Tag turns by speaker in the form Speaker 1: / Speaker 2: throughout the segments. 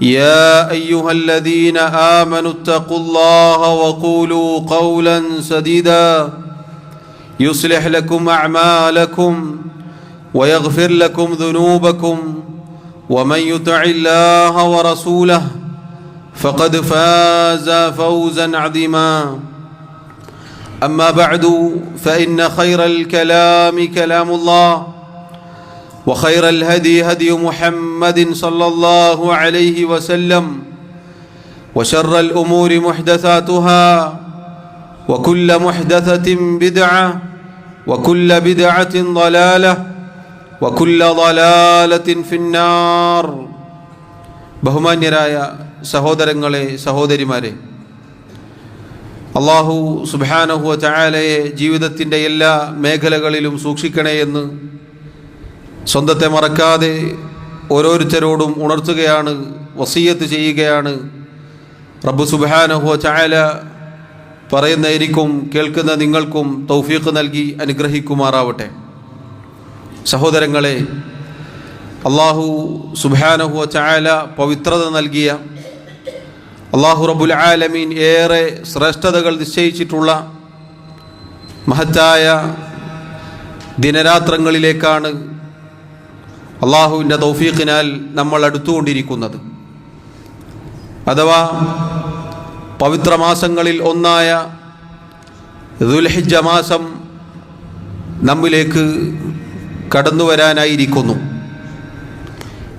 Speaker 1: يا أيها الذين آمنوا اتقوا الله وقولوا قولا سديدا يصلح لكم أعمالكم ويغفر لكم ذنوبكم ومن يطع الله ورسوله فقد فاز فوزا عظيما. أما بعد فإن خير الكلام كلام الله وخير الهدي هدي محمد صلى الله عليه وسلم وشر الامور محدثاتها وكل محدثه بدعه وكل بدعه ضلاله وكل ضلاله في النار ബഹുമാന്യരായ സഹോദരങ്ങളെ സഹോദരിമാരെ അള്ളാഹു സുബാനഹുവ ചായാലയെ ജീവിതത്തിൻ്റെ എല്ലാ മേഖലകളിലും സൂക്ഷിക്കണേ എന്ന് സ്വന്തത്തെ മറക്കാതെ ഓരോരുത്തരോടും ഉണർത്തുകയാണ് വസീയത്ത് ചെയ്യുകയാണ്. റബ്ബു സുബാനഹോ ചായല പറയുന്ന എനിക്കും കേൾക്കുന്ന നിങ്ങൾക്കും തൗഫീഖ് നൽകി അനുഗ്രഹിക്കുമാറാവട്ടെ. സഹോദരങ്ങളെ അള്ളാഹു സുബാനഹോ ചായല പവിത്രത നൽകിയ അള്ളാഹു റബുൽ ആലമീൻ ഏറെ ശ്രേഷ്ഠതകൾ നിശ്ചയിച്ചിട്ടുള്ള മഹത്തായ ദിനരാത്രങ്ങളിലേക്കാണ് അള്ളാഹുവിന്റെ തൗഫീഖിനാൽ നമ്മൾ അടുത്തുകൊണ്ടിരിക്കുന്നത്. അഥവാ പവിത്ര മാസങ്ങളിൽ ഒന്നായ ദുൽഹിജ മാസം നമ്മിലേക്ക് കടന്നു വരാനായിരിക്കുന്നു.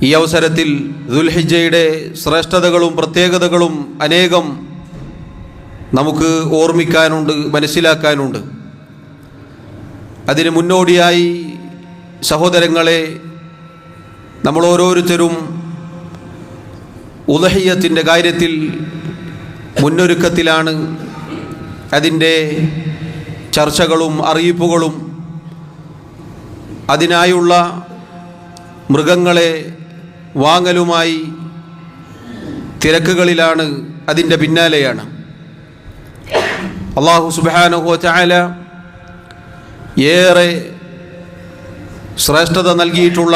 Speaker 1: ഈ അവസരത്തിൽ ദുൽഹിജയുടെ ശ്രേഷ്ഠതകളും പ്രത്യേകതകളും അനേകം നമുക്ക് ഓർമ്മിക്കാനുണ്ട് മനസ്സിലാക്കാനുണ്ട്. അതിന് മുന്നോടിയായി സഹോദരങ്ങളെ നമ്മൾ ഓരോരുത്തരും ഉദഹയ്യത്തിന്റെ കാര്യത്തിൽ മുന്നൊരുക്കത്തിലാണ്. അതിന്റെ ചർച്ചകളും അറിയിപ്പുകളും അതിനായുള്ള മൃഗങ്ങളെ വാങ്ങലുമായി തിരക്കുകളിലാണ് അതിന്റെ പിന്നാലെയാണ്. അള്ളാഹു സുബാനുഹോ ചായാല ഏറെ ശ്രേഷ്ഠത നൽകിയിട്ടുള്ള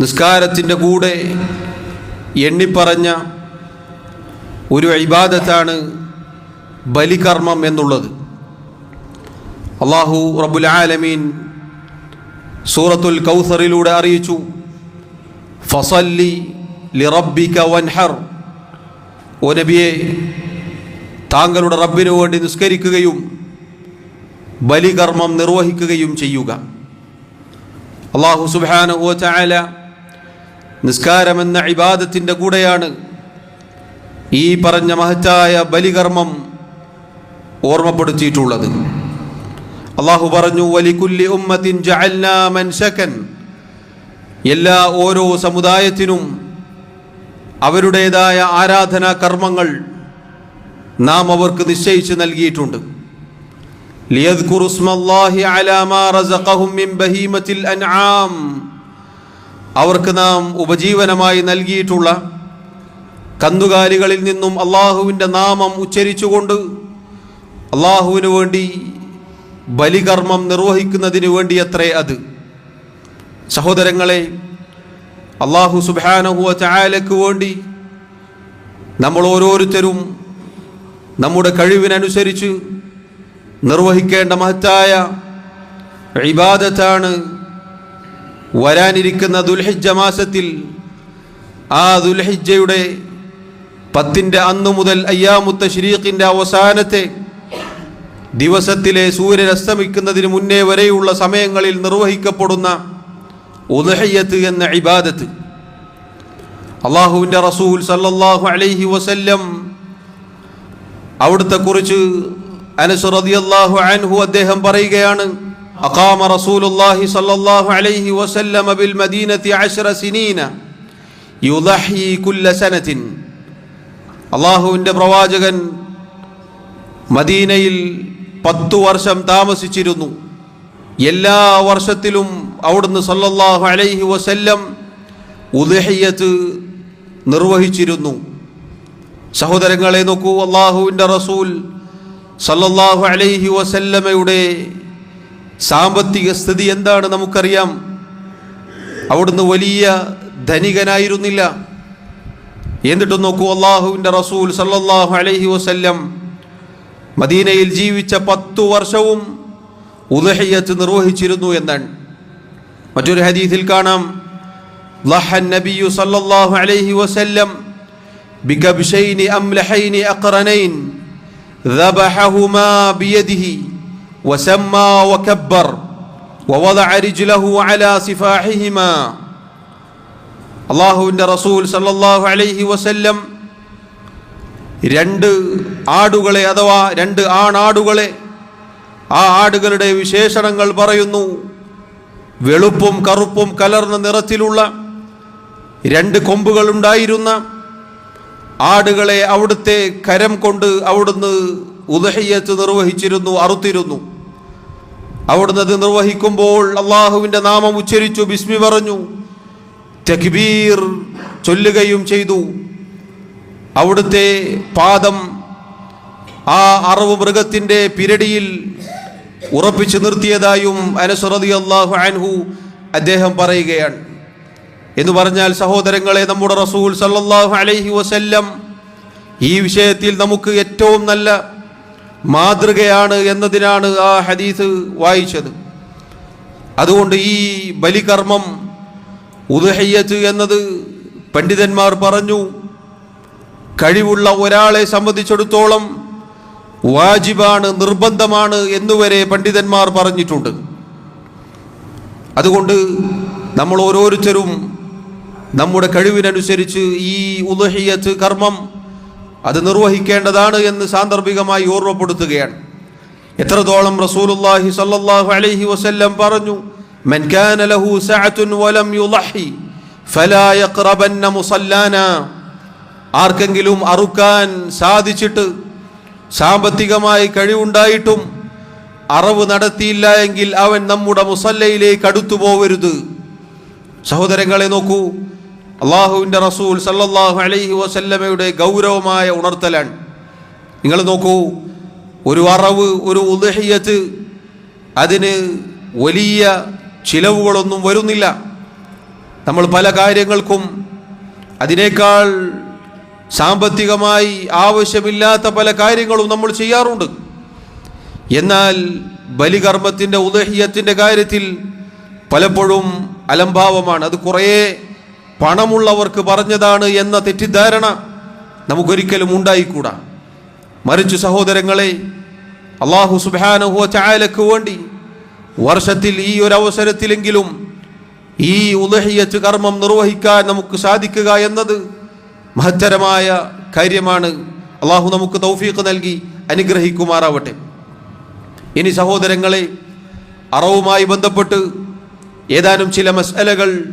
Speaker 1: നിസ്കാരത്തിന്റെ കൂടെ എണ്ണിപ്പറഞ്ഞ ഒരു ഇബാദത്താണ് ബലികർമ്മം എന്നുള്ളത്. അള്ളാഹു റബുൽ ആലമീൻ സൂറത്തുൽ കൗസറിലൂടെ അറിയിച്ചു ഫസല്ലി ലിറബിക വൻഹർ. ഓ നബിയെ താങ്കളുടെ റബ്ബിനു വേണ്ടി നിസ്കരിക്കുകയും ബലികർമ്മം നിർവഹിക്കുകയും ചെയ്യുക. അള്ളാഹു സുബാന ഓ ചായാല നിസ്കാരമെന്ന ഇബാദത്തിന്റെ കൂടെയാണ് ഈ പറഞ്ഞ മഹത്തായ ബലികർമ്മം ഓർമ്മപ്പെടുത്തിയിട്ടുള്ളത്. അള്ളാഹു പറഞ്ഞു വലിക്കുല്ലി ഉമ്മത്തിൻ മൻശക്കൻ എല്ലാ ഓരോ സമുദായത്തിനും അവരുടേതായ ആരാധനാ കർമ്മങ്ങൾ നാം അവർക്ക് നിശ്ചയിച്ച് നൽകിയിട്ടുണ്ട്. ലിയദ് കുറുസ്മല്ലാഹി റസഖഹും മിൻ ബഹീമത്തിൽ അൻആം. അവർക്ക് നാം ഉപജീവനമായി നൽകിയിട്ടുള്ള കന്നുകാലികളിൽ നിന്നും അള്ളാഹുവിന്റെ നാമം ഉച്ചരിച്ചുകൊണ്ട് അള്ളാഹുവിന് വേണ്ടി ബലികർമ്മം നിർവഹിക്കുന്നതിന് വേണ്ടി അത്രേ അത്. സഹോദരങ്ങളെ അള്ളാഹു സുബാനഹുവ ചായാലയ്ക്ക് വേണ്ടി നമ്മൾ ഓരോരുത്തരും നമ്മുടെ കഴിവിനനുസരിച്ച് നിർവഹിക്കേണ്ട മഹത്തായ ഇബാദത്താണ് വരാനിരിക്കുന്ന ദുൽഹിജ്ജ മാസത്തിൽ ആ ദുൽഹിജ്ജയുടെ പത്തിന്റെ അന്നു മുതൽ അയ്യാമുത്ത ഷരീഖിന്റെ അവസാനത്തെ ദിവസത്തിലെ സൂര്യൻ അസ്തമിക്കുന്നതിന് മുന്നേ വരെയുള്ള സമയങ്ങളിൽ നിർവഹിക്കപ്പെടുന്ന ഉദഹയ്യത്ത് എന്ന ഇബാദത്ത്. അള്ളാഹുവിന്റെ റസൂൽ സല്ലല്ലാഹു അലൈഹി വസല്ലം അവിടുത്തെ കുറിച്ച് അനസ് റളിയല്ലാഹു അൻഹു അദ്ദേഹം പറയുകയാണ് അഖാമ صلى الله عليه وسلم بالمدينة عشر سنين يضحي كل سنة الله അള്ളാഹുവിന്റെ പ്രവാചകൻ മദീനയിൽ പത്തു വർഷം താമസിച്ചിരുന്നു. എല്ലാ വർഷത്തിലും അവിടുന്ന് സല്ലല്ലാഹു അലൈഹി വസല്ലം ഉദഹയ്യത്ത് നിർവഹിച്ചിരുന്നു. സഹോദരങ്ങളെ നോക്കൂ അള്ളാഹുവിന്റെ റസൂൽ സല്ലല്ലാഹു അലൈഹി വസല്ലമയുടെ സാമ്പത്തിക സ്ഥിതി എന്താണ് നമുക്കറിയാം അവിടുന്ന് വലിയ ധനികനായിരുന്നില്ല എന്നിട്ടും നോക്കൂ അള്ളാഹുവിൻ്റെ റസൂൽ സല്ലല്ലാഹു അലൈഹി വസല്ലം മദീനയിൽ ജീവിച്ച പത്തു വർഷവും ഉദഹയ്യത്ത് നിർവഹിച്ചിരുന്നു എന്നാണ് മറ്റൊരു ഹദീസിൽ കാണാം ضحى النبي صلى الله عليه وسلم بكبشين أملحين أقرنين ذبحهما بيده وسمى وكبر ووضع رجله على سفاحهما അള്ളാഹുവിൻ്റെ റസൂൽ സല്ലല്ലാഹു അലൈഹി വസല്ലം രണ്ട് ആടുകളെ അഥവാ രണ്ട് ആണാടുകളെ ആ ആടുകളുടെ വിശേഷണങ്ങൾ പറയുന്നു വെളുപ്പും കറുപ്പും കലർന്ന നിറത്തിലുള്ള രണ്ട് കൊമ്പുകളുണ്ടായിരുന്ന ആടുകളെ അവിടുത്തെ കരം കൊണ്ട് അവിടുന്ന് ഉദഹയ്യത്ത് നിർവഹിച്ചിരുന്നു അറുത്തിരുന്നു അവിടുന്ന് അത് നിർവഹിക്കുമ്പോൾ അള്ളാഹുവിന്റെ നാമം ഉച്ചരിച്ചു ബിസ്മി പറഞ്ഞു തക്ബീർ ചൊല്ലുകയും ചെയ്തു. അവിടുത്തെ പാദം ആ അറവ് മൃഗത്തിന്റെ പിരടിയിൽ ഉറപ്പിച്ചു നിർത്തിയതായും അനസുറതി അള്ളാഹു അൻഹു അദ്ദേഹം പറയുകയാണ്. എന്ന് പറഞ്ഞാൽ സഹോദരങ്ങളെ നമ്മുടെ റസൂൽ സല്ലാഹു അലൈഹി വസല്ലം ഈ വിഷയത്തിൽ നമുക്ക് ഏറ്റവും നല്ല മാതൃകയാണ് എന്നതിനാണ് ആ ഹദീസ് വായിച്ചത്. അതുകൊണ്ട് ഈ ബലികർമ്മം ഉദഹയ്യത്ത് എന്നത് പണ്ഡിതന്മാർ പറഞ്ഞു കഴിവുള്ള ഒരാളെ സംബന്ധിച്ചിടത്തോളം വാജിബാണ് നിർബന്ധമാണ് എന്നുവരെ പണ്ഡിതന്മാർ പറഞ്ഞിട്ടുണ്ട്. അതുകൊണ്ട് നമ്മൾ ഓരോരുത്തരും നമ്മുടെ കഴിവിനനുസരിച്ച് ഈ ഉദഹിയത്ത് കർമ്മം അത് നിർവഹിക്കേണ്ടതാണ് എന്ന് സാന്ദർഭികമായി ഓർമ്മപ്പെടുത്തുകയാണ്. എത്രത്തോളം റസൂലുള്ളാഹി സ്വല്ലല്ലാഹു അലൈഹി വസല്ലം പറഞ്ഞു മൻ കാന ലഹു സഅതുൻ വലം യുളഹി ഫലാ യഖറബന്ന മുസല്ലാന. ആർക്കെങ്കിലും അറുക്കാൻ സാധിച്ചിട്ട് സാമ്പത്തികമായി കഴിവുണ്ടായിട്ടും അറവ് നടത്തിയില്ല എങ്കിൽ അവൻ നമ്മുടെ മുസല്ലയിലേക്ക് അടുത്തു പോവരുത് സഹോദരങ്ങളെ നോക്കൂ അള്ളാഹുവിന്റെ റസൂൽ സല്ലാഹു അലൈഹി വസല്ലമയുടെ ഗൗരവമായ ഉണർത്തലാണ്. നിങ്ങൾ നോക്കൂ ഒരു അറവ് ഒരു ഉദഹിയത്ത് അതിന് വലിയ ചിലവുകളൊന്നും വരുന്നില്ല. നമ്മൾ പല കാര്യങ്ങൾക്കും അതിനേക്കാൾ സാമ്പത്തികമായി ആവശ്യമില്ലാത്ത പല കാര്യങ്ങളും നമ്മൾ ചെയ്യാറുണ്ട്. എന്നാൽ ബലികർമ്മത്തിന്റെ ഉദഹിയത്തിന്റെ കാര്യത്തിൽ പലപ്പോഴും അലംഭാവമാണ്. അത് കുറേ പണമുള്ളവർക്ക് പറഞ്ഞതാണ് എന്ന തെറ്റിദ്ധാരണ നമുക്കൊരിക്കലും ഉണ്ടായിക്കൂടാ. മറിച്ച് സഹോദരങ്ങളെ അള്ളാഹു സുബാനുഹോ ചായലക്ക് വേണ്ടി വർഷത്തിൽ ഈ ഒരു അവസരത്തിലെങ്കിലും ഈ ഉദഹിയച്ച് കർമ്മം നിർവഹിക്കാൻ നമുക്ക് സാധിക്കുക എന്നത് മഹത്തരമായ കാര്യമാണ്. അള്ളാഹു നമുക്ക് തൗഫീഖ് നൽകി അനുഗ്രഹിക്കുമാറാവട്ടെ. ഇനി സഹോദരങ്ങളെ അറവുമായി ബന്ധപ്പെട്ട് ഏതാനും ചില മസലകൾ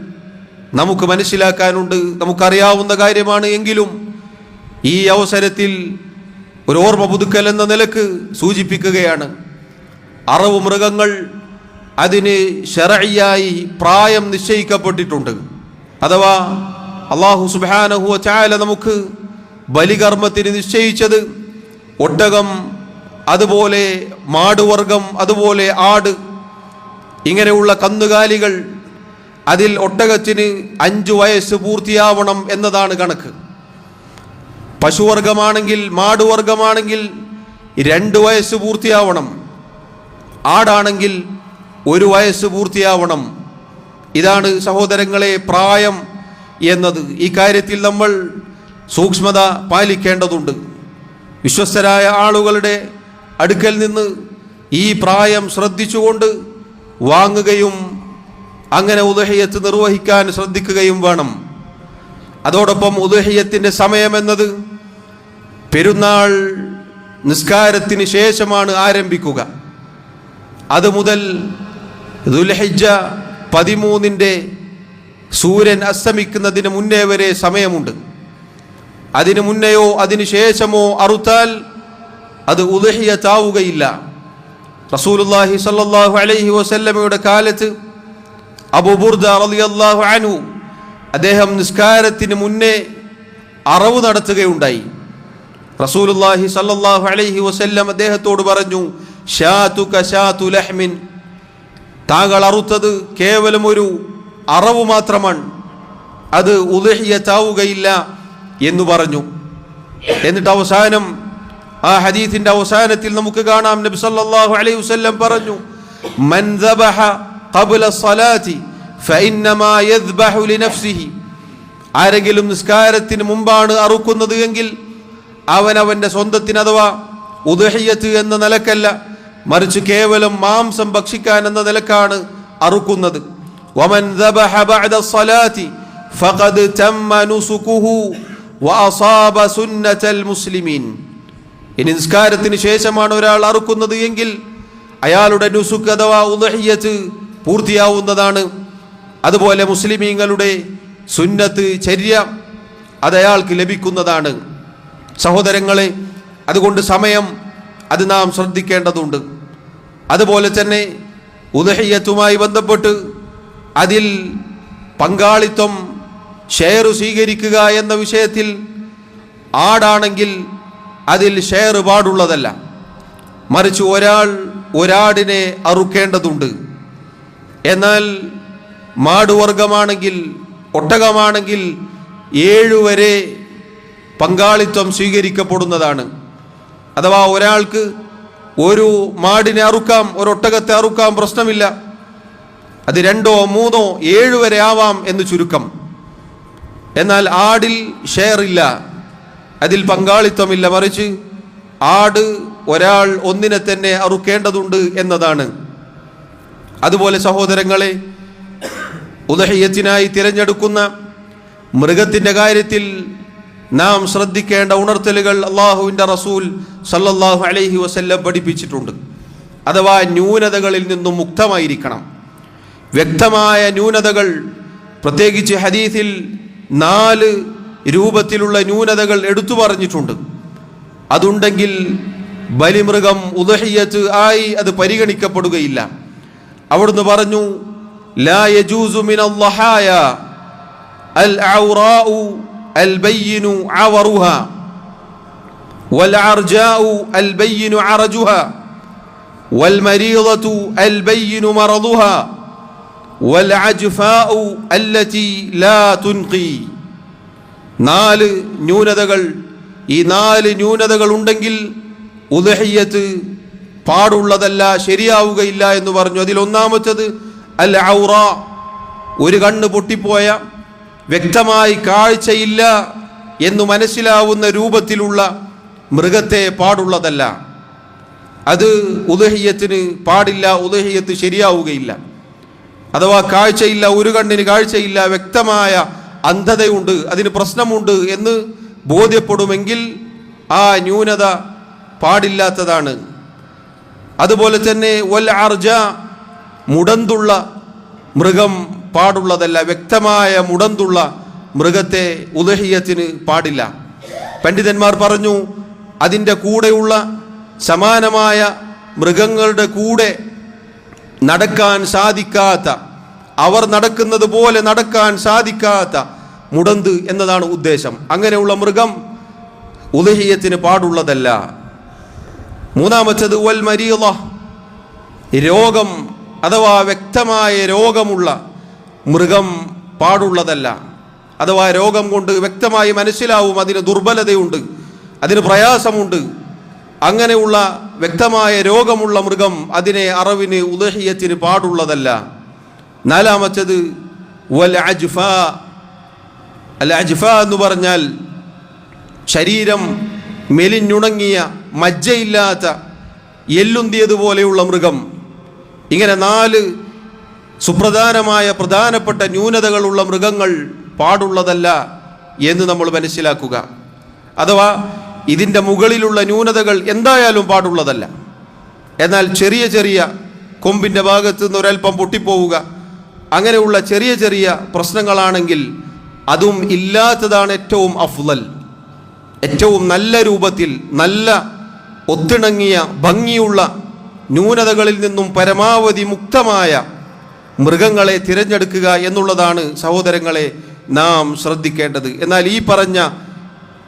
Speaker 1: നമുക്ക് മനസ്സിലാക്കാനുണ്ട് നമുക്കറിയാവുന്ന കാര്യമാണ് എങ്കിലും ഈ അവസരത്തിൽ ഒരു ഓർമ്മ പുതുക്കൽ എന്ന നിലയ്ക്ക് സൂചിപ്പിക്കുകയാണ്. അറവ് മൃഗങ്ങൾ അതിന് ഷെറയായി പ്രായം നിശ്ചയിക്കപ്പെട്ടിട്ടുണ്ട്. അഥവാ അള്ളാഹു സുബാനഹുവ ചായ നമുക്ക് ബലികർമ്മത്തിന് നിശ്ചയിച്ചത് ഒട്ടകം അതുപോലെ മാടുവർഗം അതുപോലെ ആട് ഇങ്ങനെയുള്ള കന്നുകാലികൾ അതിൽ ഒട്ടകത്തിന് അഞ്ചു വയസ്സ് പൂർത്തിയാവണം എന്നതാണ് കണക്ക്. പശുവർഗമാണെങ്കിൽ മാടുവർഗമാണെങ്കിൽ രണ്ട് വയസ്സ് പൂർത്തിയാവണം. ആടാണെങ്കിൽ ഒരു വയസ്സ് പൂർത്തിയാവണം. ഇതാണ് സഹോദരങ്ങളെ പ്രായം എന്നത്. ഈ കാര്യത്തിൽ നമ്മൾ സൂക്ഷ്മത പാലിക്കേണ്ടതുണ്ട്. വിശ്വസ്തരായ ആളുകളുടെ അടുക്കൽ നിന്ന് ഈ പ്രായം ശ്രദ്ധിച്ചുകൊണ്ട് വാങ്ങുകയും അങ്ങനെ ഉദഹയത്ത് നിർവഹിക്കാൻ ശ്രദ്ധിക്കുകയും വേണം. അതോടൊപ്പം ഉദഹയത്തിന്റെ സമയമെന്നത് പെരുന്നാൾ നിസ്കാരത്തിന് ശേഷമാണ് ആരംഭിക്കുക. അത് മുതൽ ദുൽഹജ്ജ പതിമൂന്നിന്റെ സൂര്യൻ അസ്തമിക്കുന്നതിന് മുന്നേ വരെ സമയമുണ്ട്. അതിനു മുന്നെയോ അതിനു ശേഷമോ അറുത്താൽ അത് ഉദഹിയത്താവുകയില്ല. റസൂലുല്ലാഹി സല്ലാഹു അലൈഹി വസല്ലമയുടെ കാലത്ത് അബൂബുർദ അദ്ദേഹം നിസ്കാരത്തിന് മുന്നേ അറവ് നടത്തുകയുണ്ടായി. റസൂലുല്ലാഹി സല്ലാഹു അലൈഹി വസല്ലം അദ്ദേഹത്തോട് പറഞ്ഞു ഷാതുക ഷാതു ലഹ്മിൻ. താങ്കൾ അറുത്തത് കേവലം ഒരു അറവ് മാത്രമാണ്. അത് ഉദഹിയത്താവുകയില്ല എന്ന് പറഞ്ഞു. എന്നിട്ട് അവസാനം ആ ഹദീസിന്റെ അവസാനത്തിൽ നമുക്ക് കാണാം. നബി സല്ലല്ലാഹു അലൈഹി വസല്ലം പറഞ്ഞു മൻ ഖബ്ല الصلاة فإنما യദ്ബഹു ലിനഫ്സിഹി ആരെങ്കിലും നിസ്കാരത്തിന് മുമ്പാണ് അറുക്കുന്നത് എങ്കിൽ അവൻ അവന്റെ സ്വന്തത്തിന് അഥവാ ഉദഹയ്യത്ത് എന്ന നിലക്കല്ല മറിച്ച് കേവലം മാംസം ഭക്ഷിക്കാൻ എന്ന നിലക്കാണ് അറുക്കുന്നത്. വമൻ ദബഹ ബഅദ സ്വലാത്തി ഫഖദ് തമ്മ നുസുകുഹു വഅസാബ സുന്നത്തൽ മുസ്ലിമീൻ. ഇനി നിസ്കാരത്തിന് ശേഷമാണ് ഒരാൾ അറുക്കുന്നത് എങ്കിൽ അയാളുടെ നുസുക്ക് അഥവാ ഉദഹിയത്ത് പൂർത്തിയാവുന്നതാണ്. അതുപോലെ മുസ്ലിമീങ്ങളുടെ സുന്നത്ത് ചര്യ അത് അയാൾക്ക് ലഭിക്കുന്നതാണ്. സഹോദരങ്ങളെ അതുകൊണ്ട് സമയം അത് നാം ശ്രദ്ധിക്കേണ്ടതുണ്ട്. അതുപോലെ തന്നെ ഉദഹയ്യത്തുമായി ബന്ധപ്പെട്ട് അതിൽ പങ്കാളിത്തം ഷെയർ സ്വീകരിക്കുക എന്ന വിഷയത്തിൽ ആടാണെങ്കിൽ അതിൽ ഷെയർ പാടുള്ളതല്ല. മറിച്ച് ഒരാൾ ഒരാടിനെ അറുക്കേണ്ടതുണ്ട്. എന്നാൽ മാടുവർഗമാണെങ്കിൽ ഒട്ടകമാണെങ്കിൽ ഏഴുവരെ പങ്കാളിത്തം സ്വീകരിക്കപ്പെടുന്നതാണ്. അഥവാ ഒരാൾക്ക് ഒരു മാടിനെ അറുക്കാം ഒരു അറുക്കാം പ്രശ്നമില്ല. അത് രണ്ടോ മൂന്നോ ഏഴ് വരെ ആവാം എന്ന് ചുരുക്കം. എന്നാൽ ആടിൽ ഷെയർ ഇല്ല. അതിൽ പങ്കാളിത്തമില്ല മറിച്ച് ആട് ഒരാൾ ഒന്നിനെ തന്നെ അറുക്കേണ്ടതുണ്ട് എന്നതാണ്. അതുപോലെ സഹോദരങ്ങളെ ഉദഹയ്യത്തിനായി തിരഞ്ഞെടുക്കുന്ന മൃഗത്തിന്റെ കാര്യത്തിൽ നാം ശ്രദ്ധിക്കേണ്ട ഉണർത്തലുകൾ അള്ളാഹുവിന്റെ റസൂൽ സല്ലല്ലാഹു അലൈഹി വസല്ലം പഠിപ്പിച്ചിട്ടുണ്ട്. അഥവാ ന്യൂനതകളിൽ നിന്നും മുക്തമായിരിക്കണം. വ്യക്തമായ ന്യൂനതകൾ പ്രത്യേകിച്ച് ഹദീസിൽ നാല് രൂപത്തിലുള്ള ന്യൂനതകൾ എടുത്തു പറഞ്ഞിട്ടുണ്ട്. അതുണ്ടെങ്കിൽ ബലിമൃഗം ഉദഹിയത്ത് ആയി അത് പരിഗണിക്കപ്പെടുകയില്ല. അവിടുന്ന് പറഞ്ഞു ലാ യജൂസു മിനൽ ലഹായ അൽ ഔറാഉ അൽ ബയ്യിനു അവറുഹ വൽ അർജാഉ അൽ ബയ്യിനു അർജുഹ വൽ മരീദതു അൽ ബയ്യിനു മറദുഹ വൽ അജ്ഫാഉ അല്ലതി ലാ തുൻഖി. നാല് ന്യൂനതകൾ ഈ നാല് ന്യൂനതകൾ ഉണ്ടെങ്കിൽ ഉദഹിയത്ത് പാടുള്ളതല്ല ശരിയാവുകയില്ല എന്ന് പറഞ്ഞു. അതിൽ ഒന്നാമത്തത് അൽ ഔറ ഒരു കണ്ണ് പൊട്ടിപ്പോയ വ്യക്തമായി കാഴ്ചയില്ല എന്ന് മനസ്സിലാവുന്ന രൂപത്തിലുള്ള മൃഗത്തെ പാടുള്ളതല്ല. അത് ഉദഹീയത്തിന് പാടില്ല ഉദഹീയത്ത് ശരിയാവുകയില്ല. അഥവാ കാഴ്ചയില്ല ഒരു കണ്ണിന് കാഴ്ചയില്ല വ്യക്തമായ അന്ധതയുണ്ട് അതിന് പ്രശ്നമുണ്ട് എന്ന് ബോധ്യപ്പെടുമെങ്കിൽ ആ ന്യൂനത പാടില്ലാത്തതാണ്. അതുപോലെ തന്നെ വൽ അർജ മുടന്തുള്ള മൃഗം പാടുള്ളതല്ല വ്യക്തമായ മുടന്തുള്ള മൃഗത്തെ ഉദഹീയത്തിന് പാടില്ല. പണ്ഡിതന്മാർ പറഞ്ഞു അതിന്റെ കൂടെയുള്ള സമാനമായ മൃഗങ്ങളുടെ കൂടെ നടക്കാൻ സാധിക്കാത്ത അവർ നടക്കുന്നത് പോലെ നടക്കാൻ സാധിക്കാത്ത മുടന്ത് എന്നതാണ് ഉദ്ദേശം. അങ്ങനെയുള്ള മൃഗം ഉദഹീയത്തിന് പാടുള്ളതല്ല. മൂന്നാമത്തത് വൽ മരീള രോഗം അഥവാ വ്യക്തമായ രോഗമുള്ള മൃഗം പാടുള്ളതല്ല. അഥവാ രോഗം കൊണ്ട് വ്യക്തമായി മനസ്സിലാവും അതിന് ദുർബലതയുണ്ട് അതിന് പ്രയാസമുണ്ട്. അങ്ങനെയുള്ള വ്യക്തമായ രോഗമുള്ള മൃഗം അതിനെ അറിവിന് ഉദഹീയത്തിന് പാടുള്ളതല്ല. നാലാമത്തത് വൽ അജ്ഫ അൽ അജ്ഫ എന്ന് പറഞ്ഞാൽ ശരീരം മെലിഞ്ഞുണങ്ങിയ മജ്ജയില്ലാത്ത എല്ലുന്തിയതുപോലെയുള്ള മൃഗം. ഇങ്ങനെ നാല് സുപ്രധാനമായ പ്രധാനപ്പെട്ട ന്യൂനതകളുള്ള മൃഗങ്ങൾ പാടുള്ളതല്ല എന്ന് നമ്മൾ മനസ്സിലാക്കുക. അഥവാ ഇതിന്റെ മുകളിലുള്ള ന്യൂനതകൾ എന്തായാലും പാടുള്ളതല്ല. എന്നാൽ ചെറിയ ചെറിയ കൊമ്പിന്റെ ഭാഗത്ത് നിന്ന് ഒരൽപ്പം പൊട്ടിപ്പോവുക അങ്ങനെയുള്ള ചെറിയ ചെറിയ പ്രശ്നങ്ങളാണെങ്കിൽ അതും ഇല്ലാത്തതാണ് ഏറ്റവും അഫ്ലൽ ഏറ്റവും നല്ല രൂപത്തിൽ നല്ല ഒത്തിണങ്ങിയ ഭംഗിയുള്ള ന്യൂനതകളിൽ നിന്നും പരമാവധി മുക്തമായ മൃഗങ്ങളെ തിരഞ്ഞെടുക്കുക എന്നുള്ളതാണ് സഹോദരങ്ങളെ നാം ശ്രദ്ധിക്കേണ്ടത്. എന്നാൽ ഈ പറഞ്ഞ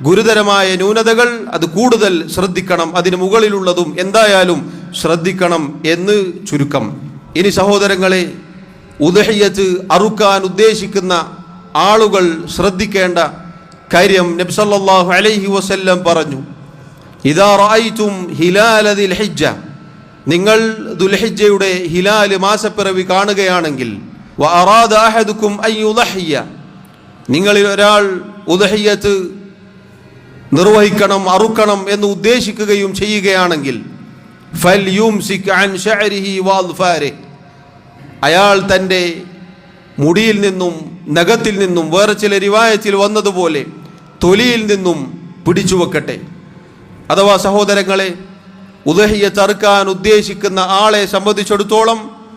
Speaker 1: ഗുരുതരമായ ന്യൂനതകൾ അത് കൂടുതൽ ശ്രദ്ധിക്കണം അതിന് മുകളിലുള്ളതും എന്തായാലും ശ്രദ്ധിക്കണം എന്ന് ചുരുക്കം. ഇനി സഹോദരങ്ങളെ ഉദഹയ്യത്ത് അറുക്കാൻ ഉദ്ദേശിക്കുന്ന ആളുകൾ ശ്രദ്ധിക്കേണ്ട കാര്യം നബ്സല്ലാഹു അലൈഹി വസല്ലം പറഞ്ഞു. ഇതാ റായിത്തും ഹിലാലതിൽ ഹിജ്ജ നിങ്ങൾ ദുൽഹിജ്ജയുടെ ഹിലാൽ മാസപ്പിറവി കാണുകയാണെങ്കിൽ നിങ്ങളിൽ ഒരാൾ ഉദഹയ്യത്ത് നിർവഹിക്കണം അറുക്കണം എന്ന് ഉദ്ദേശിക്കുകയും ചെയ്യുകയാണെങ്കിൽ അയാൾ തന്റെ മുടിയിൽ നിന്നും നഖത്തിൽ നിന്നും വേറെ ചില രിവായത്തിൽ വന്നതുപോലെ തൊലിയിൽ നിന്നും പിടിച്ചു വെക്കട്ടെ അഥവാ സഹോദരങ്ങളെ ഉദഹിയെ ചറുക്കാൻ ഉദ്ദേശിക്കുന്ന ആളെ സംബന്ധിച്ചിടത്തോളം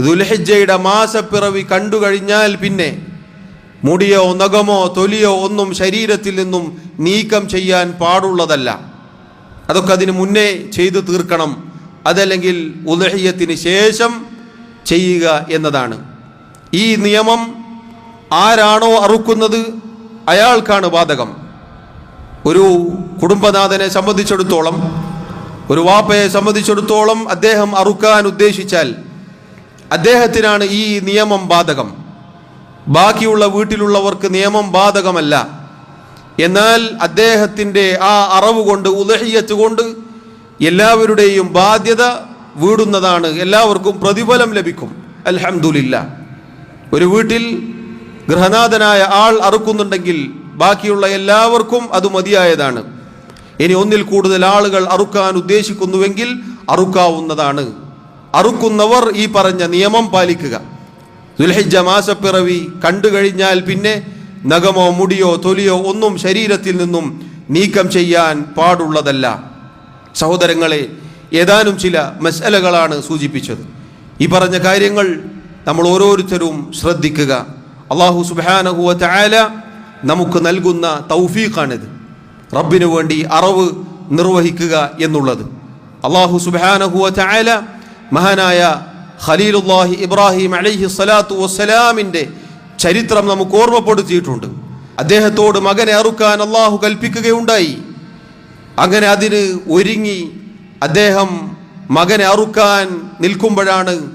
Speaker 1: ദുൽഹിജയുടെ മാസപ്പിറവി കണ്ടു കഴിഞ്ഞാൽ പിന്നെ മുടിയോ നഖമോ തൊലിയോ ഒന്നും ശരീരത്തിൽ നിന്നും നീക്കം ചെയ്യാൻ പാടുള്ളതല്ല. അതൊക്കെ അതിന് മുന്നേ ചെയ്തു തീർക്കണം. അതല്ലെങ്കിൽ ഉദഹയ്യത്തിന് ശേഷം ചെയ്യുക എന്നതാണ്. ഈ നിയമം ആരാണോ അറുക്കുന്നത് അയാൾക്കാണ് ബാധകം. ഒരു കുടുംബനാഥനെ സംബന്ധിച്ചിടത്തോളം ഒരു വാപ്പയെ സംബന്ധിച്ചിടത്തോളം അദ്ദേഹം അറുക്കാൻ ഉദ്ദേശിച്ചാൽ അദ്ദേഹത്തിനാണ് ഈ നിയമം ബാധകം. ബാക്കിയുള്ള വീട്ടിലുള്ളവർക്ക് നിയമം ബാധകമല്ല. എന്നാൽ അദ്ദേഹത്തിന്റെ ആ അറവ് കൊണ്ട് ഉദഹിയത്ത് കൊണ്ട് എല്ലാവരുടെയും ബാധ്യത വീടുന്നതാണ്. എല്ലാവർക്കും പ്രതിഫലം ലഭിക്കും. അലഹമുല്ല ഒരു വീട്ടിൽ ഗൃഹനാഥനായ ആൾ അറുക്കുന്നുണ്ടെങ്കിൽ ബാക്കിയുള്ള എല്ലാവർക്കും അത് മതിയായതാണ്. ഇനി ഒന്നിൽ കൂടുതൽ ആളുകൾ അറുക്കാൻ ഉദ്ദേശിക്കുന്നുവെങ്കിൽ അറുക്കാവുന്നതാണ്. അറുക്കുന്നവർ ഈ പറഞ്ഞ നിയമം പാലിക്കുക. ദുൽഹിജ മാസപ്പിറവി കണ്ടു കഴിഞ്ഞാൽ പിന്നെ നഖമോ മുടിയോ തൊലിയോ ഒന്നും ശരീരത്തിൽ നിന്നും നീക്കം ചെയ്യാൻ പാടുള്ളതല്ല. സഹോദരങ്ങളെ ഏതാനും ചില മസലകളാണ് സൂചിപ്പിച്ചത്. ഈ പറഞ്ഞ കാര്യങ്ങൾ നമ്മൾ ഓരോരുത്തരും ശ്രദ്ധിക്കുക. അള്ളാഹു സുബാനഹുവ ചായാല നമുക്ക് നൽകുന്ന തൗഫീഖാണിത്. റബ്ബിനു വേണ്ടി അറവ് നിർവഹിക്കുക എന്നുള്ളത്. അള്ളാഹു സുബാനഹുവ ചായാല മഹാനായ ഖലീലുല്ലാഹി ഇബ്രാഹിം അലൈഹി സ്വലാത്തു വസ്സലാമിന്റെ ചരിത്രം നമുക്ക് ഓർമ്മപ്പെടുത്തിയിട്ടുണ്ട്. അദ്ദേഹത്തോട് മകനെ അറുക്കാൻ അള്ളാഹു കൽപ്പിക്കുകയുണ്ടായി. അങ്ങനെ അതിന് ഒരുങ്ങി അദ്ദേഹം മകനെ അറുക്കാൻ നിൽക്കുമ്പോഴാണ്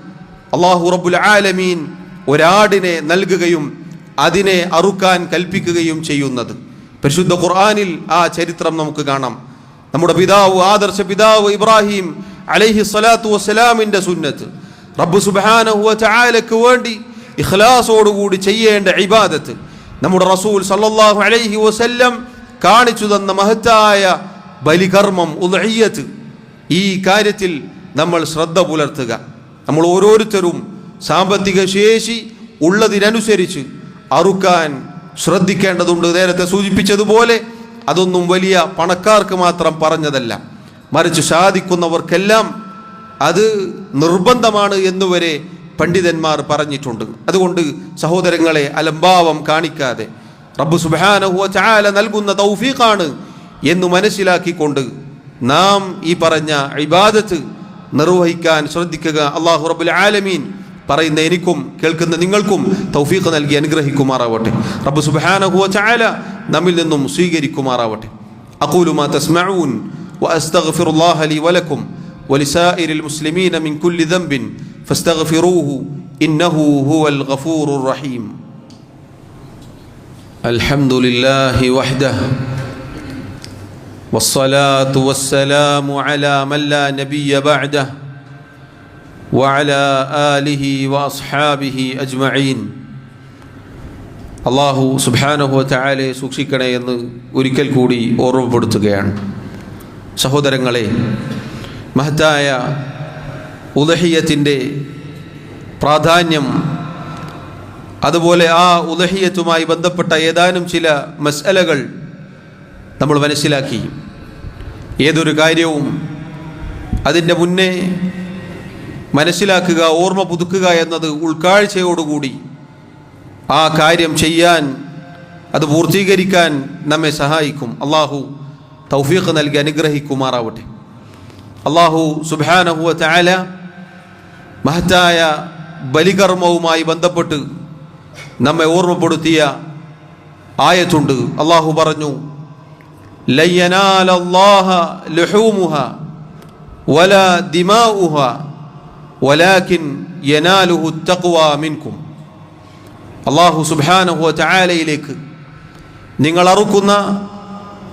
Speaker 1: അള്ളാഹു റബുൽ ആലമീൻ ഒരാടിനെ നൽകുകയും അതിനെ അറുക്കാൻ കൽപ്പിക്കുകയും ചെയ്യുന്നത്. പരിശുദ്ധ ഖുർആാനിൽ ആ ചരിത്രം നമുക്ക് കാണാം. നമ്മുടെ പിതാവ് ആദർശ പിതാവ് ഇബ്രാഹിം അലൈഹി സ്വലാത്തു വസ്സലാമിന്റെ സുന്നത്ത്. റബ്ബ് സുബാനഹുവ ചായാലക്ക് വേണ്ടി ഇഖ്ലാസോടുകൂടി ചെയ്യേണ്ട ഇബാദത്ത്. നമ്മുടെ റസൂൽ സല്ലാഹു അലൈഹി വസല്ലം കാണിച്ചു തന്ന മഹത്തായ ബലികർമ്മം ഉദയ്യത്ത്. ഈ കാര്യത്തിൽ നമ്മൾ ശ്രദ്ധ പുലർത്തുക. നമ്മൾ ഓരോരുത്തരും സാമ്പത്തിക ശേഷി ഉള്ളതിനനുസരിച്ച് അറുക്കാൻ ശ്രദ്ധിക്കേണ്ടതുണ്ട്. നേരത്തെ സൂചിപ്പിച്ചതുപോലെ അതൊന്നും വലിയ പണക്കാർക്ക് മാത്രം പറഞ്ഞതല്ല. മറിച്ച് സാധിക്കുന്നവർക്കെല്ലാം അത് നിർബന്ധമാണ് എന്നുവരെ പണ്ഡിതന്മാർ പറഞ്ഞിട്ടുണ്ട്. അതുകൊണ്ട് സഹോദരങ്ങളെ അലംഭാവം കാണിക്കാതെ റബ്ബ് സുബാനഹുവ ചാല നൽകുന്ന തൗഫീഖാണ് എന്ന് മനസ്സിലാക്കിക്കൊണ്ട് നാം ഈ പറഞ്ഞ ഇബാദത്ത് നിർവഹിക്കാൻ ശ്രദ്ധിക്കുക. അള്ളാഹു റബുൽ ആലമീൻ പറയുന്ന എനിക്കും കേൾക്കുന്ന നിങ്ങൾക്കും തൗഫീഖ് നൽകി അനുഗ്രഹിക്കുമാറാവട്ടെ റബ്ബ് സുബാനഹുവ ചാല നമ്മിൽ നിന്നും സ്വീകരിക്കുമാറാവട്ടെ അഖൂലു മാ തസ്മഊൻ وأستغفر الله لي ولكم ولسائر المسلمين من كل ذنب فاستغفروه إنه هو الغفور الرحيم الحمد لله وحده والصلاة والسلام على من لا نبي بعده وعلى آله وأصحابه أجمعين അള്ളാഹു സുബാനഹു ചായാലെ സൂക്ഷിക്കണേ എന്ന് ഒരിക്കൽ കൂടി ഓർമ്മപ്പെടുത്തുകയാണ് സഹോദരങ്ങളെ മഹത്തായ ഉദഹിയത്തിൻ്റെ പ്രാധാന്യം അതുപോലെ ആ ഉദഹിയത്തുമായി ബന്ധപ്പെട്ട ഏതാനും ചില മസ്അലകൾ നമ്മൾ മനസ്സിലാക്കി ഏതൊരു കാര്യവും അതിൻ്റെ മുന്നേ മനസ്സിലാക്കുക ഓർമ്മ പുതുക്കുക എന്നത് ഉൾക്കാഴ്ചയോടുകൂടി ആ കാര്യം ചെയ്യാൻ അത് പൂർത്തീകരിക്കാൻ നമ്മെ സഹായിക്കും. അള്ളാഹു തൗഫീഖ് നൽകി അനുഗ്രഹിക്കുമാറാവട്ടെ. അള്ളാഹു സുബാനഹുവ ചായാല മഹത്തായ ബലികർമ്മവുമായി ബന്ധപ്പെട്ട് നമ്മെ ഓർമ്മപ്പെടുത്തിയ ആയത്തുണ്ട്. അള്ളാഹു പറഞ്ഞു ലയ്യനാലല്ലാഹ ലുഹൂമുഹ വല ദിമാഉഹ വലാകിൻ യനാലുഹു منكم. മിൻകും അള്ളാഹു സുബാനഹുവ ചായാലയിലേക്ക് നിങ്ങൾ അറുക്കുന്ന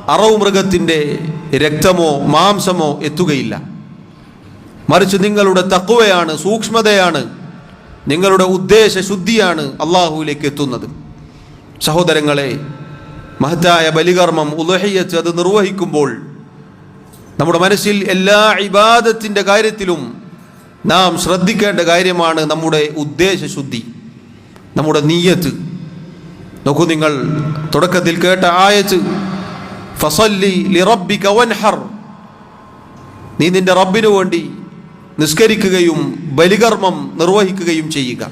Speaker 1: അറവ് മൃഗത്തിന്റെ രക്തമോ മാംസമോ എത്തുകയില്ല. മറിച്ച് നിങ്ങളുടെ തക്കുവയാണ് സൂക്ഷ്മതയാണ് നിങ്ങളുടെ ഉദ്ദേശ ശുദ്ധിയാണ് അള്ളാഹുവിലേക്ക് എത്തുന്നത്. സഹോദരങ്ങളെ മഹത്തായ ബലികർമ്മം ഉലഹയ്യത്ത് അത് നിർവഹിക്കുമ്പോൾ നമ്മുടെ മനസ്സിൽ എല്ലാ ഇബാദത്തിന്റെ കാര്യത്തിലും നാം ശ്രദ്ധിക്കേണ്ട കാര്യമാണ് നമ്മുടെ ഉദ്ദേശശുദ്ധി നമ്മുടെ നീയത്ത്. നോക്കൂ നിങ്ങൾ തുടക്കത്തിൽ കേട്ട ആയത്ത് ഫസല്ലി ലിറബി കവൻഹർ നീ നിന്റെ റബ്ബിനു വേണ്ടി നിസ്കരിക്കുകയും ബലികർമ്മം നിർവഹിക്കുകയും ചെയ്യുക.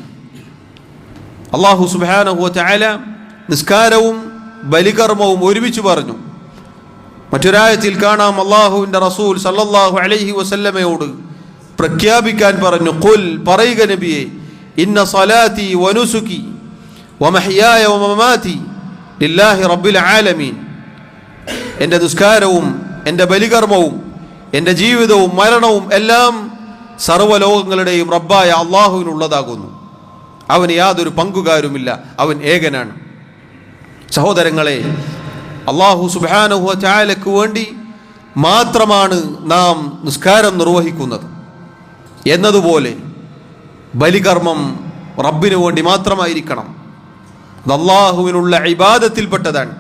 Speaker 1: അള്ളാഹു സുബാനഹു നിസ്കാരവും ബലികർമ്മവും ഒരുമിച്ച് പറഞ്ഞു. മറ്റൊരായത്തിൽ കാണാം അള്ളാഹുവിന്റെ റസൂൽ സല്ലല്ലാഹു അലൈഹി വസല്ലമയോട് പ്രഖ്യാപിക്കാൻ പറഞ്ഞു. കുൽ പറയുക നബിയെ ഇന്ന സലാത്തി വനുസുക്കി വമഹിയായ വമമാതി ലില്ലാഹി റബ്ബിൽ ആലമീൻ. എന്റെ നിസ്കാരവും എന്റെ ബലികർമ്മവും എന്റെ ജീവിതവും മരണവും എല്ലാം സർവലോകങ്ങളുടെയും റബ്ബായ അള്ളാഹുവിനുള്ളതാകുന്നു. അവന് യാതൊരു പങ്കുകാരുമില്ല അവൻ ഏകനാണ്. സഹോദരങ്ങളെ അള്ളാഹു സുബാനുഹ ചായലക്ക് വേണ്ടി മാത്രമാണ് നാം നിസ്കാരം നിർവഹിക്കുന്നത്. എന്നതുപോലെ ബലികർമ്മം റബ്ബിന് വേണ്ടി മാത്രമായിരിക്കണം. അത് അള്ളാഹുവിനുള്ള ഇബാദത്തിൽപ്പെട്ടതാണ്.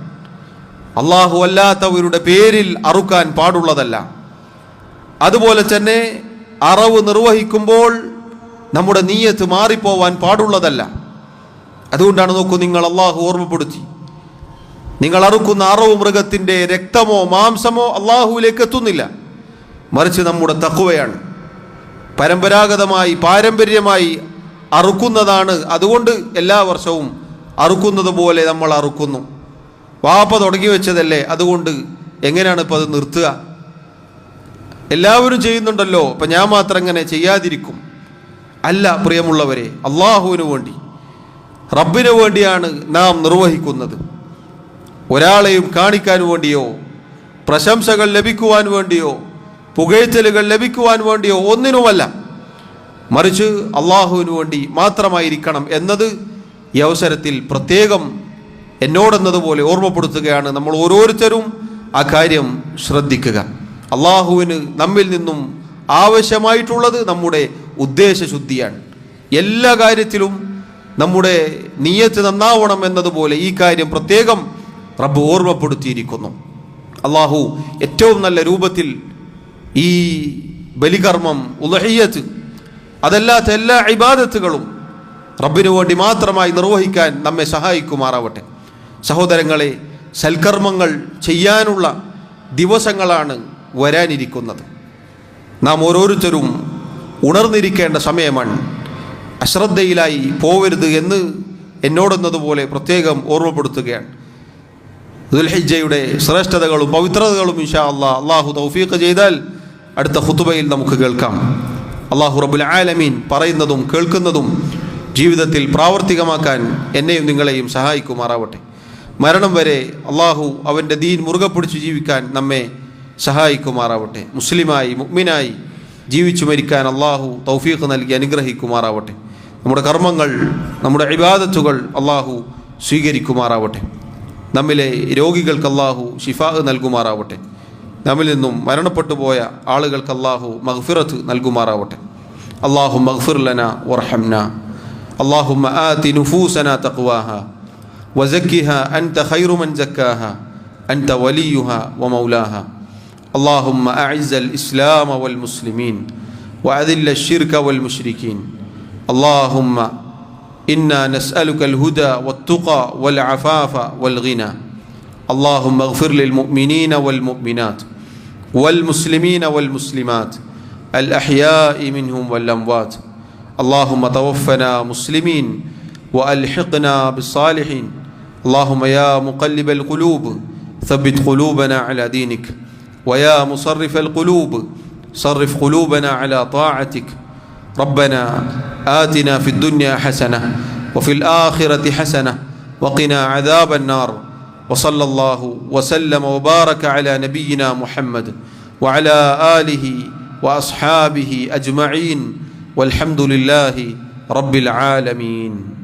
Speaker 1: അള്ളാഹു അല്ലാത്തവരുടെ പേരിൽ അറുക്കാൻ പാടുള്ളതല്ല. അതുപോലെ തന്നെ അറവ് നിർവഹിക്കുമ്പോൾ നമ്മുടെ നീയത്ത് മാറിപ്പോവാൻ പാടുള്ളതല്ല. അതുകൊണ്ടാണ് നോക്കൂ നിങ്ങൾ അള്ളാഹു ഓർമ്മപ്പെടുത്തി. നിങ്ങൾ അറുക്കുന്ന അറവ് മൃഗത്തിന്റെ രക്തമോ മാംസമോ അള്ളാഹുവിലേക്ക് എത്തുന്നില്ല. മറിച്ച് നമ്മുടെ തക്കുവയാണ് പരമ്പരാഗതമായി പാരമ്പര്യമായി അറുക്കുന്നതാണ്. അതുകൊണ്ട് എല്ലാ വർഷവും അറുക്കുന്നത് പോലെ നമ്മൾ അറുക്കുന്നു. വാപ്പ തുടങ്ങി വെച്ചതല്ലേ? അതുകൊണ്ട് എങ്ങനെയാണ് ഇപ്പോൾ അത് നിർത്തുക? എല്ലാവരും ചെയ്യുന്നുണ്ടല്ലോ. അപ്പം ഞാൻ മാത്രം എങ്ങനെ ചെയ്യാതിരിക്കും. അല്ല പ്രിയമുള്ളവരെ അള്ളാഹുവിന് വേണ്ടി റബ്ബിന് വേണ്ടിയാണ് നാം നിർവഹിക്കുന്നത്. ഒരാളെയും കാണിക്കാൻ വേണ്ടിയോ പ്രശംസകൾ ലഭിക്കുവാൻ വേണ്ടിയോ പുകഴ്ത്തലുകൾ ലഭിക്കുവാൻ വേണ്ടിയോ ഒന്നിനുമല്ല. മറിച്ച് അള്ളാഹുവിന് വേണ്ടി മാത്രമായിരിക്കണം എന്നത് ഈ അവസരത്തിൽ പ്രത്യേകം എന്നോടെന്നതുപോലെ ഓർമ്മപ്പെടുത്തുകയാണ് നമ്മൾ ഓരോരുത്തരും ആ കാര്യം ശ്രദ്ധിക്കുക. അള്ളാഹുവിന് നമ്മിൽ നിന്നും ആവശ്യമായിട്ടുള്ളത് നമ്മുടെ ഉദ്ദേശശുദ്ധിയാണ്. എല്ലാ കാര്യത്തിലും നമ്മുടെ നീയത്ത് നന്നാവണം എന്നതുപോലെ ഈ കാര്യം പ്രത്യേകം റബ്ബ് ഓർമ്മപ്പെടുത്തിയിരിക്കുന്നു. അള്ളാഹു ഏറ്റവും നല്ല രൂപത്തിൽ ഈ ബലികർമ്മം ഉലഹിയത്ത് അതല്ലാത്ത എല്ലാ ഇബാദത്തുകളും റബ്ബിനു വേണ്ടി മാത്രമായി നിർവഹിക്കാൻ നമ്മെ സഹായിക്കുമാറാവട്ടെ. സഹോദരങ്ങളെ സൽക്കർമ്മങ്ങൾ ചെയ്യാനുള്ള ദിവസങ്ങളാണ് വരാനിരിക്കുന്നത്. നാം ഓരോരുത്തരും ഉണർന്നിരിക്കേണ്ട സമയമാണ്. അശ്രദ്ധയിലായി പോവരുത് എന്ന് എന്നോടെന്നതുപോലെ പ്രത്യേകം ഓർമ്മപ്പെടുത്തുകയാണ്. ദുൽഹിജയുടെ ശ്രേഷ്ഠതകളും പവിത്രതകളും ഇൻഷാ അള്ളാഹ് അള്ളാഹു തൗഫീഖ് ചെയ്താൽ അടുത്ത ഹുത്തുബയിൽ നമുക്ക് കേൾക്കാം. അള്ളാഹു റബുൽ ആലമീൻ പറയുന്നതും കേൾക്കുന്നതും ജീവിതത്തിൽ പ്രാവർത്തികമാക്കാൻ എന്നെയും നിങ്ങളെയും സഹായിക്കുമാറാവട്ടെ. മരണം വരെ അള്ളാഹു അവന്റെ ദീൻ മുറുകെ പിടിച്ച് ജീവിക്കാൻ നമ്മെ സഹായിക്കുമാറാവട്ടെ. മുസ്ലിമായി മുഗ്മിനായി ജീവിച്ചു മരിക്കാൻ അള്ളാഹു തൗഫീഖ് നൽകി അനുഗ്രഹിക്കുമാറാവട്ടെ. നമ്മുടെ കർമ്മങ്ങൾ നമ്മുടെ ഇബാദത്തുകൾ അള്ളാഹു സ്വീകരിക്കുമാറാവട്ടെ. നമ്മിലെ രോഗികൾക്ക് അള്ളാഹു ഷിഫാഹ് നൽകുമാറാവട്ടെ. നമ്മിൽ നിന്നും മരണപ്പെട്ടു പോയ ആളുകൾക്ക് അള്ളാഹു മഗ്ഫിറത്ത് നൽകുമാറാവട്ടെ അള്ളാഹു മഗ്ഫിർ ലന വർഹംന اللهم آت نفوسنا تقواها وزكها أنت خير من زكاها أنت وليها ومولاها اللهم أعز الإسلام والمسلمين وأذل الشرك والمشركين اللهم إنا نسألك الهدى والتقى والعفاف والغنى اللهم اغفر للمؤمنين والمؤمنات والمسلمين والمسلمات الأحياء منهم والأموات اللهم توفنا مسلمين وألحقنا بالصالحين اللهم يا مقلب القلوب ثبت قلوبنا على دينك ويا مصرف القلوب صرف قلوبنا على طاعتك ربنا آتنا في الدنيا حسنة وفي الآخرة حسنة وقنا عذاب النار وصلى الله وسلم وبارك على نبينا محمد وعلى آله وأصحابه أجمعين والحمد لله رب العالمين